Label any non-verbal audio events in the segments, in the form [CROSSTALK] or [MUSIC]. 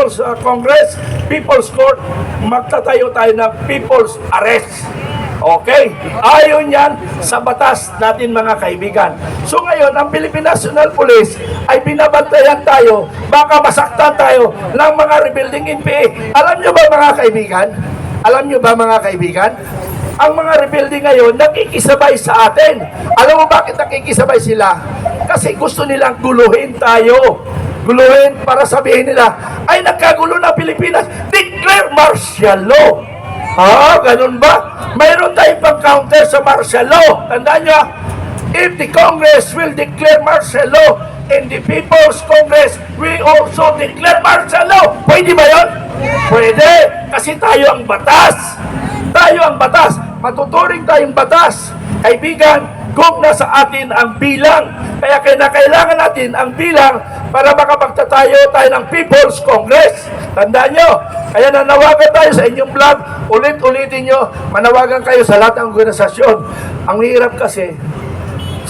People's uh, Congress, People's Court, magtatayo tayo ng People's Arrest. Okay? Ayon yan sa batas natin mga kaibigan. So ngayon, ang Philippine National Police ay binabantayan tayo, baka masaktan tayo ng mga rebuilding NPA. Alam nyo ba mga kaibigan? Alam nyo ba mga kaibigan? Ang mga rebuilding ngayon, nakikisabay sa atin. Alam mo bakit nakikisabay sila? Kasi gusto nilang guluhin tayo. Guluhin para sabihin nila, ay nagkagulo na Pilipinas, declare martial law. Ah, ganun ba? Mayroon tayong pang-counter sa martial law. Tandaan nyo, if the Congress will declare martial law and the People's Congress will also declare martial law, pwede ba yun? Pwede, kasi tayo ang batas. Tayo ang batas. Matuturing tayong batas. Kaibigan, kung nasa atin ang bilang. Kaya kailangan natin ang bilang para makapagtatayo tayo ng People's Congress. Tandaan nyo, kaya nanawagan tayo sa inyong vlog, ulit-ulitin nyo, manawagan kayo sa lahat ng organisasyon. Ang hirap kasi,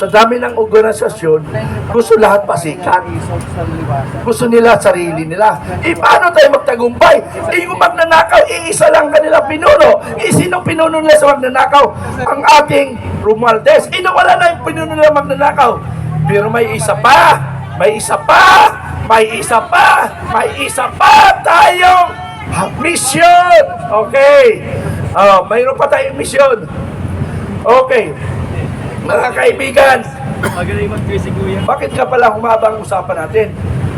sa dami ng organisasyon, gusto lahat pasikat. Gusto nila sarili nila. Eh, paano tayo magtagumpay? Eh, yung magnanakaw, iisa lang kanila pinuno. Eh, sino pinuno nila sa magnanakaw? Ang ating Romualdez. Eh, nawala na yung pinuno nila magnanakaw. Pero may isa pa. May isa pa. May isa pa. May isa pa tayong mission. Okay. Oh, mayroon pa tayong mission. Okay. Mga kaibigan, Magaling mag-trace si Kuya. bakit ka pala humaba ang usapan natin?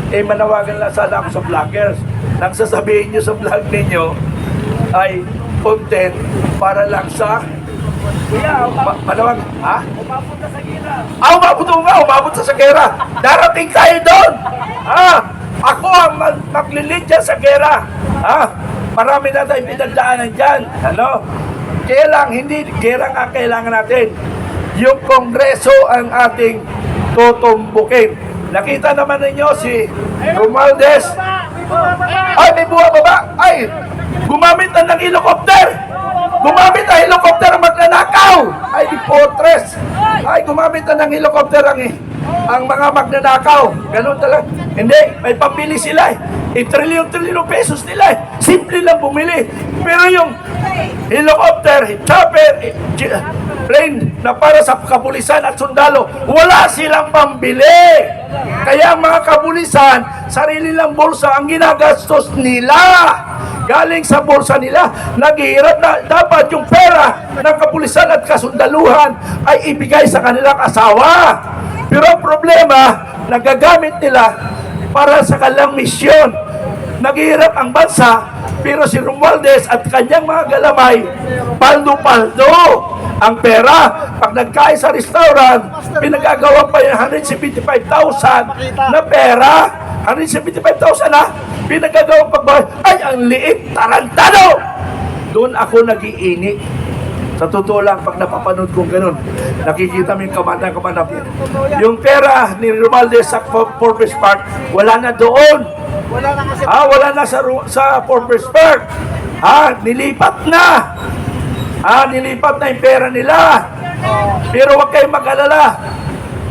Eh, manawagan lang sana ako sa vloggers. Nang sasabihin nyo sa vlog ninyo ay content para lang sa Kuya, ma- manawag. Ha? umabot na sa gira. Ah, umabot mo nga, umabot sa gera. Darating tayo doon. Ha? Ako ang mag- maglilid dyan sa gera. Ha? Marami na tayong pinagdaanan dyan. Ano? Kaya lang, hindi gera nga kailangan natin. Yung kongreso ang ating tutumbukin. Nakita naman ninyo si Romualdez. Ay, may buha baba. Ay, gumamit na ng helicopter. Gumamit na helicopter ang magnanakaw. Ay, di potres. Ay, gumamit na ng helicopter ang, ang mga magnanakaw. Ganun talaga. Hindi, may pambili sila eh. Eh, trilyon-trilyon pesos nila eh. Simple lang bumili. Pero yung helicopter, chopper, eh, plane na para sa kapulisan at sundalo, wala silang pambili. Kaya ang mga kapulisan, sarili lang bulsa ang ginagastos nila. Galing sa bulsa nila, naghihirap na dapat yung pera ng kapulisan at kasundaluhan ay ibigay sa kanilang asawa. Pero ang problema, nagagamit nila para sa kanilang misyon. Naghihirap ang bansa, pero si Romualdez at kanyang mga galamay, paldo-paldo ang pera. Pag nagkain sa restaurant, pinagagawa pa yung 175,000 na pera. 175,000 na pinagagawa pagbahay. Ay, ang liit, tarantado! Doon ako nagiini. Sa totoo lang, pag napapanood kong ganun, nakikita mo yung kamanda-kamanda. Yung pera ni Romualdez sa Purpose Park, wala na doon. Wala na kasi. Ah, wala na sa sa Purpose Park. Ah, nilipat na. Ah, nilipat na yung pera nila. Pero huwag kayong mag-alala.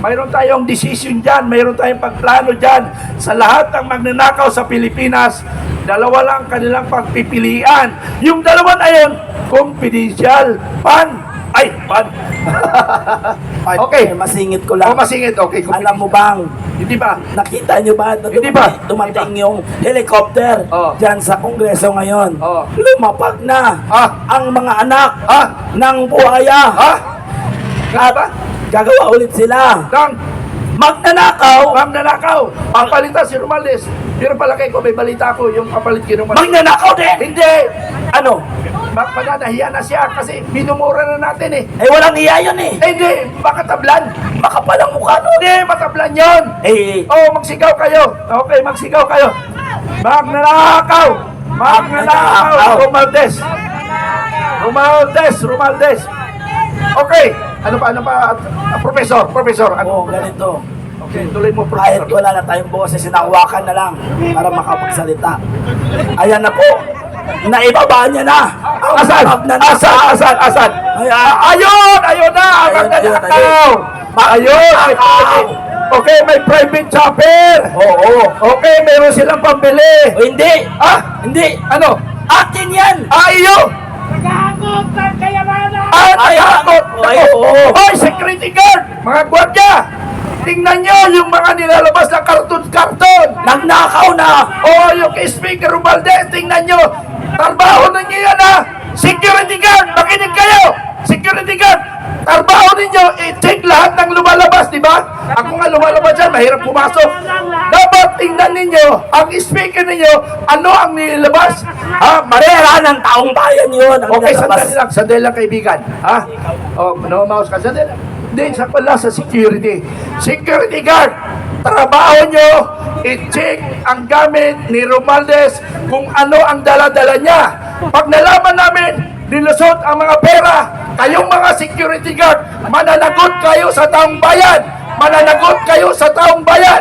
Mayroon tayong decision dyan, mayroon tayong pagplano dyan sa lahat ng magnanakaw sa Pilipinas. Dalawa lang kanilang pagpipilian. Yung dalawa na yun, confidential. Pan. Ay, pan. Okay. Eh, Masingit ko O lang. masingit, okay. Alam mo bang, Hindi ba? nakita nyo ba na Hindi ba? dumating yung helicopter Oh. dyan sa kongreso ngayon? Oh. Lumapag na Ah. ang mga anak Ah. ng buhaya. Ha? Nga ba? Gagawa ulit sila. Dang, Magnanakaw. Ma'am nanakaw. Ang palitan si Romales. Pero palagay ko, may balita ko yung kapalit kay Romales. Magnanakaw din. Hindi! Ano? Mak mananahiya na siya kasi minumura na natin eh. Eh walang iya yun eh. Eh, hindi, baka tablan. Makapal ang mukha nun. Hindi, matablan yon. Eh, Oh, magsigaw kayo. Okay, magsigaw kayo. Magnanakaw! Magnanakaw! Magnanakaw. Romaldes! Romaldes! Romaldes! Okay, ano pa, ano pa, ah, professor, professor, ano? oh, ganito. Okay, tuloy mo, Kahit professor. wala na tayong boses, sinawakan na lang para makapagsalita. Ayan na po. Naibaba niya na. Ang Asan? magnanakaw. Asan? Asan? Asan? Ay, Ah, ayun! Ayun na! Ayun, ayun, ayun. Ayun! Magnanakaw. pwede. Okay, may private chopper. Oo. Okay, meron silang pambili. O hindi. Ah, Hindi. ano? Akin yan. Ah, iyo! Nagkakot Ah, Ay, ay, oo. Hoy, security guard! Mga gwardya! Tingnan nyo yung mga nilalabas na karton-karton! Nagnakaw na. Oh, yung kay Speaker Romualdez, tingnan nyo! Trabaho ninyo yan ha! Security guard! Makinig kayo! Security guard! Trabaho ninyo, i-check lahat ng lumalabas, di ba? Ako nga lumalabas dyan, mahirap pumasok. Dapat tingnan ninyo, ang speaker ninyo, ano ang nilabas? Ha? Pera ng taong bayan yun. ang Okay, sandali lang, sandali lang kaibigan. Ha? Oh, no mouse ka, sandali lang. Hindi, sa pala sa security. Security guard, trabaho nyo, i-check ang gamit ni Romaldes kung ano ang dala-dala niya. Pag nalaman namin, nilusot ang mga pera, kayong mga security guard, mananagot kayo sa taong bayan. Mananagot kayo sa taong bayan.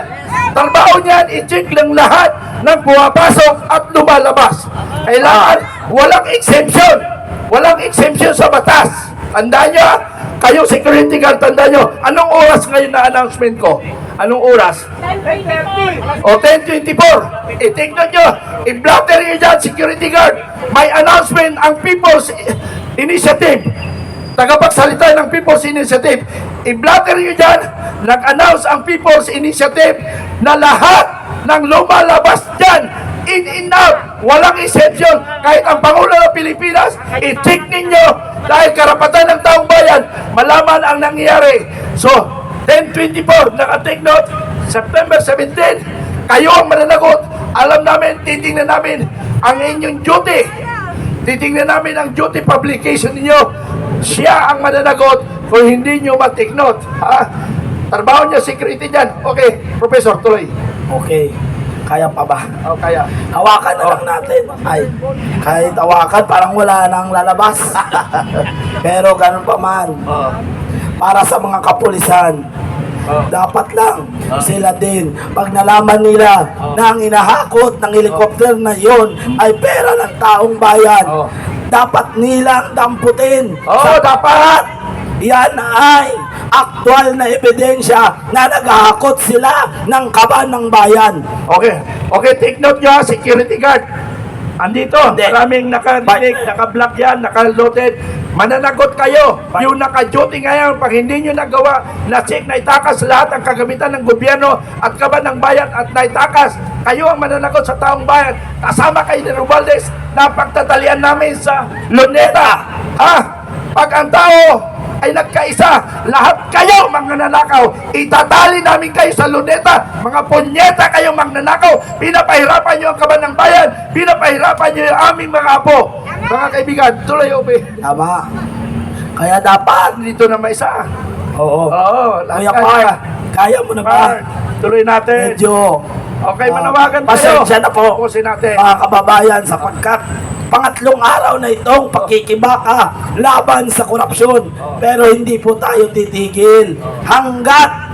Trabaho niyan, i-check lang lahat ng pumapasok at lumalabas. Kailangan walang exemption. Walang exemption sa batas. Tandaan nyo, ah, kayo security guard, tandaan nyo, anong oras ngayon na announcement ko? Anong oras? 10.30! O 10.24. Itignan nyo, i-blotter nyo dyan, security guard. May announcement ang People's Initiative. Tagapagsalita ng People's Initiative. I-blotter nyo dyan, nag-announce ang People's Initiative na lahat ng lumalabas dyan, in and out, walang exception. Kahit ang Pangulo ng Pilipinas, i-check ninyo dahil karapatan ng taong bayan, malaman ang nangyayari. So, 1024, naka-take note, September 17, kayo ang mananagot. Alam namin, titingnan namin ang inyong duty. Titingnan namin ang duty publication ninyo. Siya ang mananagot kung hindi nyo ma-take note. Ha? Trabaho niya, security dyan. Okay, Professor, tuloy. Okay. Kaya pa ba? O, kaya. Hawakan na lang natin. Ay, kahit hawakan, parang wala nang lalabas. [LAUGHS] Pero ganun pa man, Oh. para sa mga kapulisan, Oh. dapat lang sila din, pag nalaman nila na ang inahakot ng helikopter na yon ay pera ng taong bayan, Oh. Dapat nilang damputin. Oo, dapat. Yan ay aktwal na ebidensya na naghahakot sila ng kaban ng bayan. Okay. Okay, take note nyo, security guard. Andito, Hindi. maraming nakadinig, naka-block yan, naka-loaded. Mananagot kayo. Yung naka-duty ngayon, pag hindi nyo nagawa, na-check, naitakas lahat ang kagamitan ng gobyerno at kaban ng bayan at naitakas. Kayo ang mananagot sa taong bayan. Kasama kayo ni Romualdez na pagtatalian namin sa Luneta. Ha? Pag ang tao ay nagkaisa. Lahat kayo mga nanakaw. Itatali namin kayo sa luneta. Mga punyeta kayong magnanakaw. Pinapahirapan nyo ang kaban ng bayan. Pinapahirapan nyo yung aming mga apo. Mga kaibigan, tuloy upi. Tama. Kaya dapat, Dito na may isa. oo. Oo, Kuya lahat Park, kaya mo na ba? Tuloy natin. Medyo Okay, Ah, manawagan tayo. pasensya na po. Tapusin natin. mga kababayan sapagkat pangatlong araw na itong pagkikibaka laban sa korupsyon. Pero hindi po tayo titigil hanggat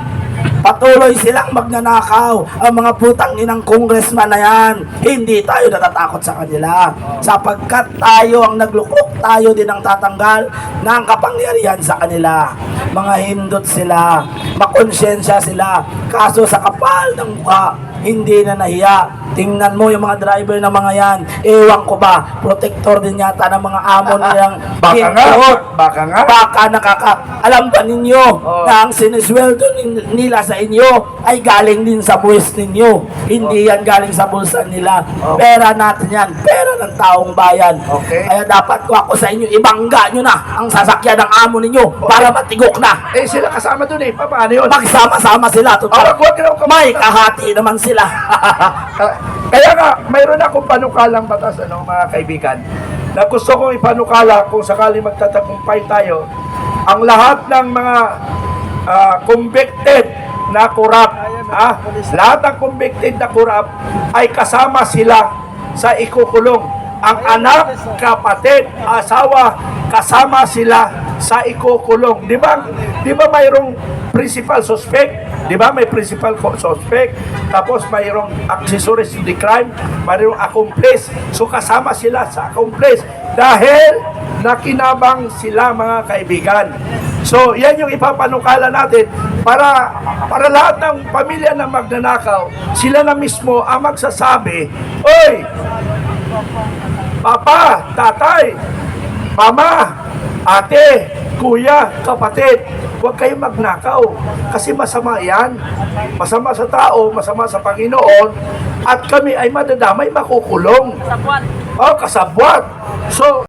patuloy silang magnanakaw ang mga putang inang congressman na yan. Hindi tayo natatakot sa kanila. Sapagkat tayo ang naglukok, tayo din ang tatanggal ng kapangyarihan sa kanila. Mga hindot sila, makonsensya sila. Kaso sa kapal ng mukha, hindi na nahiya. Tingnan mo yung mga driver ng mga yan. Ewan ko ba, protector din yata ng mga amo nilang [LAUGHS] Baka nga. Baka nga. Baka nakaka... Alam ba ninyo Oh. na ang sinisweldo nila sa inyo ay galing din sa buwis ninyo. Hindi yan galing sa bulsa nila. Oh. Pera natin yan. Pera ng taong bayan. Okay. Kaya dapat ko ako sa inyo, ibangga nyo na ang sasakyan ng amo ninyo para matigok na. Eh, sila kasama dun eh. Pa- Paano yun? Magsama-sama sila. Ah, Total. wag na ako May kahati naman sila. [LAUGHS] Kaya nga, mayroon akong panukalang batas, ano, mga kaibigan, na gusto kong ipanukala kung sakali magtatagumpay tayo, ang lahat ng mga ah, convicted na kurap, ah, lahat ng convicted na kurap ay kasama sila sa ikukulong. Ang anak, kapatid, asawa, kasama sila sa ikukulong. Di ba? Di ba mayroong principal suspect? Di ba may principal suspect? Tapos mayroong accessories to the crime, mayroong accomplice. So kasama sila sa accomplice dahil nakinabang sila mga kaibigan So, yan yung ipapanukala natin para para lahat ng pamilya na magnanakaw, sila na mismo ang magsasabi, Oy, Papa, Tatay, Mama, Ate, Kuya, Kapatid, huwag kayong magnakaw. Kasi masama yan. Masama sa tao, masama sa Panginoon, at kami ay madadamay makukulong. Sabuat. Oh, kasabwat. So,